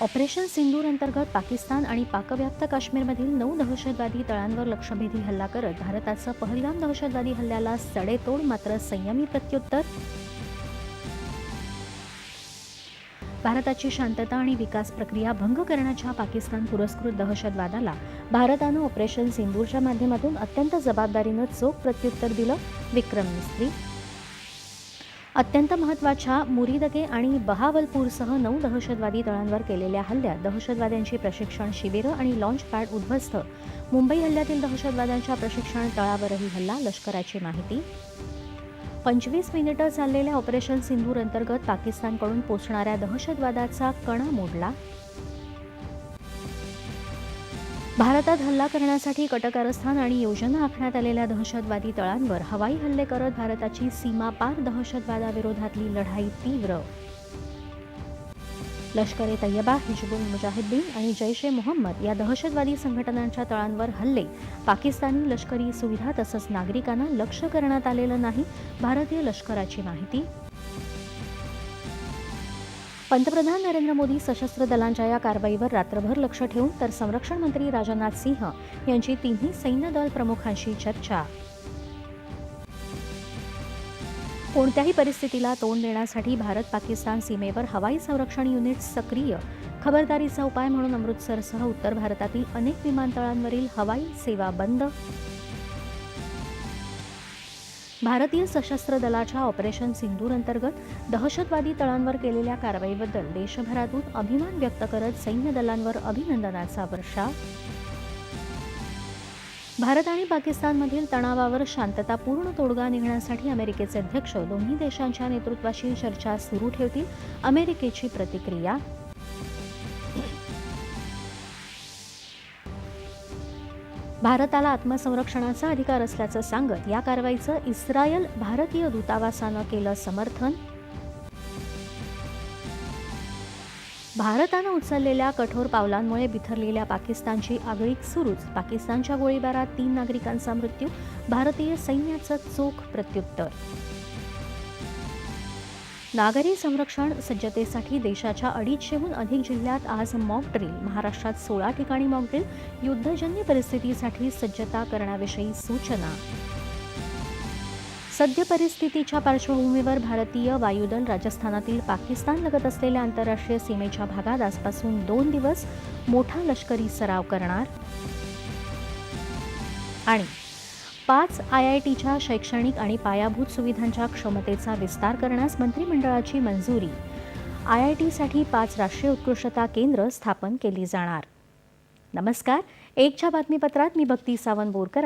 Operation सिंदूर अंतर्गत पाकिस्तान आणि पाकव्याप्त काश्मीरमधील नऊ दहशतवादी तळांवर लक्षभेदी हल्ला करत भारताचं पहलगाम दहशतवादी हल्ल्याला सडेतोड मात्र संयमी प्रत्युत्तर. भारताची शांतता आणि विकास प्रक्रिया भंग करण्याच्या पाकिस्तान पुरस्कृत दहशतवादाला भारतानं ऑपरेशन सिंदूरच्या माध्यमातून अत्यंत जबाबदारीनं चोख प्रत्युत्तर दिलं. विक्रम मिस्त्री अत्यंत महत्त्वाच्या मुरीदगे आणि बहावलपूरसह नऊ दहशतवादी तळांवर केलेल्या हल्ल्यात दहशतवाद्यांची प्रशिक्षण शिबिरं आणि लॉन्च पॅड उद्ध्वस्त. मुंबई हल्ल्यातील दहशतवाद्यांच्या प्रशिक्षण तळावरही हल्ला लष्कराची माहिती. पंचवीस मिनिटं चाललेल्या ऑपरेशन सिंधूर अंतर्गत पाकिस्तानकडून पोचणाऱ्या दहशतवादाचा कणा मोडला. भारतात हल्ला करण्यासाठी कटकारस्थान आणि योजना आखण्यात आलेल्या दहशतवादी तळांवर हवाई हल्ले करत भारताची सीमा पार दहशतवादाविरोधातली लढाई तीव्र. लष्कर ए तय्यबा हिजबुल मुजाहिद्दीन आणि जैश ए मोहम्मद या दहशतवादी संघटनांच्या तळांवर हल्ले. पाकिस्तानी लष्करी सुविधा तसंच नागरिकांना लक्ष करण्यात आलेलं नाही. भारतीय लष्कराची माहिती पंतप्रधान नरेंद्र मोदी सशस्त्र दलांच्या या कारवाईवर रात्रभर लक्ष ठेवून तर संरक्षण मंत्री राजनाथ सिंह यांची तिन्ही सैन्य दल प्रमुखांशी चर्चा. कोणत्याही परिस्थितीला तोंड देण्यासाठी भारत पाकिस्तान सीमेवर हवाई संरक्षण युनिट सक्रिय. खबरदारीचा उपाय म्हणून अमृतसरसह उत्तर भारतातील अनेक विमानतळांवरील हवाई सेवा बंद. भारतीय सशस्त्र दलाच्या ऑपरेशन सिंदूर अंतर्गत दहशतवादी तळांवर केलेल्या कारवाईबद्दल देशभरातून अभिमान व्यक्त करत सैन्य दलांवर अभिनंदनाचा वर्षाव भारत आणि पाकिस्तानमधील तणावावर शांततापूर्ण तोडगा निघण्यासाठी अमेरिकेचे अध्यक्ष दोन्ही देशांच्या नेतृत्वाशी चर्चा सुरू ठेवतील अमेरिकेची प्रतिक्रिया. भारताला आत्मसंरक्षणाचा अधिकार असल्याचं सांगत या कारवाईचं इस्रायल भारतीय दूतावासानं केलं समर्थन. भारतानं उचललेल्या कठोर पावलांमुळे बिथरलेल्या पाकिस्तानची आगळीक सुरूच. पाकिस्तानच्या गोळीबारात तीन नागरिकांचा मृत्यू भारतीय सैन्याचं चोख प्रत्युत्तर. नागरी संरक्षण सज्जतेसाठी देशाच्या अडीचशेहून अधिक जिल्ह्यात आज मॉक ड्रिल महाराष्ट्रात सोळा ठिकाणी मॉक ड्रिल युद्धजन्य परिस्थितीसाठी सज्जता करण्याविषयी सूचना. सद्य परिस्थितीच्या पार्श्वभूमीवर भारतीय वायुदल राजस्थानातील पाकिस्तान लगत असलेल्या आंतरराष्ट्रीय सीमेच्या भागात आजपासून दोन दिवस मोठा लष्करी सराव करणार. आणि पाच आय आय टीच्या शैक्षणिक आणि पायाभूत सुविधांच्या क्षमतेचा विस्तार करण्यास मंत्रिमंडळाची मंजुरी. आय आय टीसाठी पाच राष्ट्रीय उत्कृष्टता केंद्र स्थापन केली जाणार. नमस्कार एकच्या बातमीपत्रात मी भक्ती सावंत बोरकर.